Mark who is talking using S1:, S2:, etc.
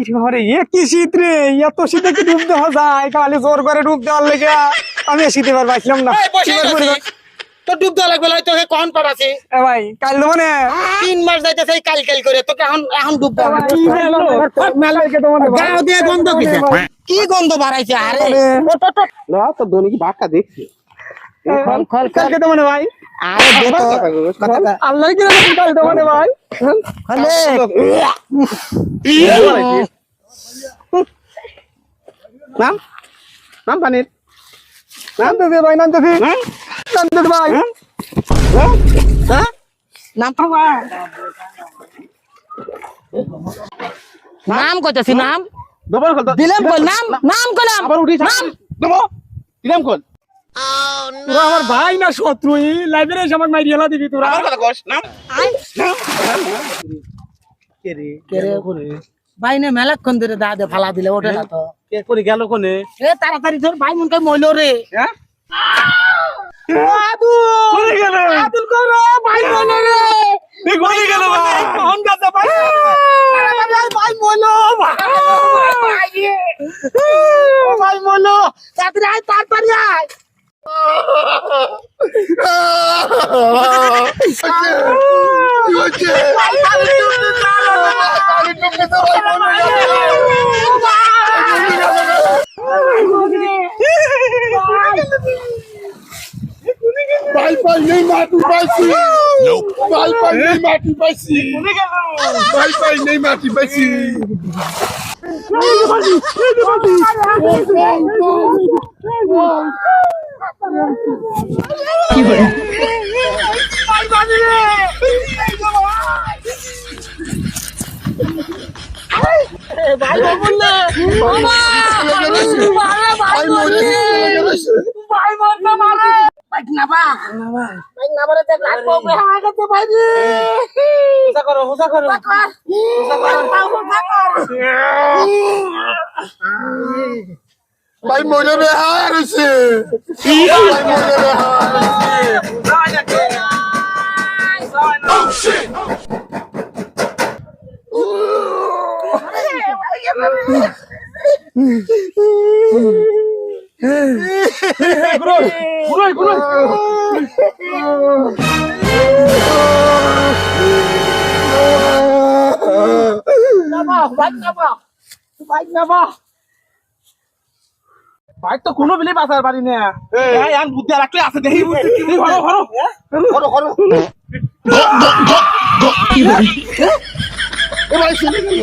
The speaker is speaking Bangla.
S1: কি রে এ কি শীত রে? এত শীতে কি ডুব দেওয়া যায়? খালি জোর করে ডুব দেওয়ার লেগে আমি না।
S2: তো ডুব দেওয়া লাগবে তোকে কখন পাঠাছি
S1: এ ভাই কাল তো
S2: তিন মাস যাইতেছে কাল কাল করে তোকে এখন এখন ডুব দেওয়া গাও দিয়ে গন্ধ? কি গন্ধ বাড়াইছে? আরে।
S3: না। তো বাক্কা দেখছি।
S2: খল, খল, খল।
S1: কালকে তো মানে ভাই?
S2: আরে দে তো। কথা
S1: আল্লাহ কি জানে কাল তো মানে ভাই।
S2: খলে।
S3: নাম? নাম পানির?
S1: নামতে দে ভাই দে নামতে দে ভাই।
S2: হ্যাঁ? নাম নাম কইতেছি নাম।
S3: কল
S2: দিলাম কই নাম নাম কইলাম।
S3: আবার উঠিস
S2: নাম।
S3: দেবো। দিলাম কল
S1: তোরা আমার ভাই না শত্রু? লাইব্রেরি এসে আমাকে মাইরিয়ে দিবি তোরা।
S3: কথা কস
S2: ভাই নে মেলাক্ষণ ধরে দা দে ফালা দিলে ওঠে না তো।
S3: কে করে গেল কোনে?
S2: এ তাড়াতাড়ি ধর ভাই মনকে মইল রে।
S3: হ্যাঁ?
S1: গেল?
S2: আদুল কর ভাই মইল রে।
S1: এই কোনে গেল ভাই? কোন গাছে ভাই?
S2: ভাই মইল ভাই। ভাই মইল। তাড়াতাড়ি আয় তাড়াতাড়ি আয়।
S3: ভাই ভাই নেই মাটি পাইছি ভাই ভাই নেই মাটি পাইছি ভাই ভাই নেই মাটি পাইছি
S2: ভাই বললে বাবা আরে ভাই বললে ভাই বললে মারে ভাই না বা ভাই না বারে তে কাট কো বে হা গেছে ভাই
S3: হোসা করো করো
S2: भाई मुझे बिहार
S3: से Mein मुझे बिहार से Gurur, gurur, gurur.
S1: Nabah, bak
S2: nabah, bak nabah. না বা ভাই না বা
S3: ভাই তো কোনো বিলি বাসার বাড়ি না এই আন বুদ্ধি আর একটাই আছে দেখি বুদ্ধি হরো হরো হরো হরো এ ভাই শুনে গেল